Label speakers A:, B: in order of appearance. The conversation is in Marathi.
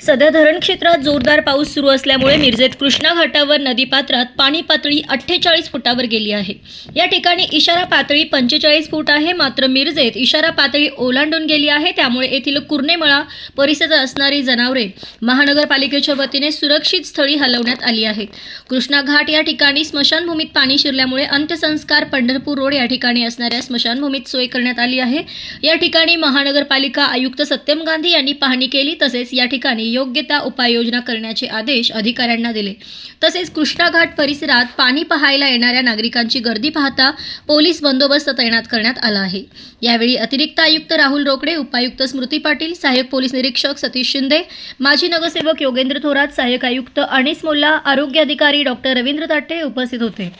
A: सध्या धरण क्षेत्रात जोरदार पाऊस सुरू असल्यामुळे मिरजेत कृष्णा घाटावर नदीपात्रात पाणी पातळी अठ्ठेचाळीस फुटावर गेली आहे. या ठिकाणी इशारा पातळी पंचेचाळीस फूट आहे. मात्र मिरजेत इशारा पातळी ओलांडून गेली आहे. त्यामुळे येथील कुर्णेमळा परिसरात असणारी जनावरे महानगरपालिकेच्या वतीने सुरक्षित स्थळी हलवण्यात आली आहेत. कृष्णा घाट या ठिकाणी स्मशानभूमीत पाणी शिरल्यामुळे अंत्यसंस्कार पंढरपूर रोड या ठिकाणी असणाऱ्या स्मशानभूमीत सोय करण्यात आली आहे. या ठिकाणी महानगरपालिका आयुक्त सत्यम गांधी यांनी पाहणी केली. तसेच या ठिकाणी योग्य त्या उपाययोजना करण्याचे आदेश अधिकाऱ्यांना दिले. तसेच कृष्णा घाट परिसरात पाणी पाहायला येणाऱ्या नागरिकांची गर्दी पाहता पोलीस बंदोबस्त तैनात करण्यात आला आहे. यावेळी अतिरिक्त आयुक्त राहुल रोकडे उपायुक्त स्मृती पाटील सहाय्यक पोलीस निरीक्षक सतीश शिंदे माजी नगरसेवक योगेंद्र थोरात सहाय्यक आयुक्त अनिस मोल्ला आरोग्य अधिकारी डॉक्टर रवींद्र ताटे उपस्थित होते.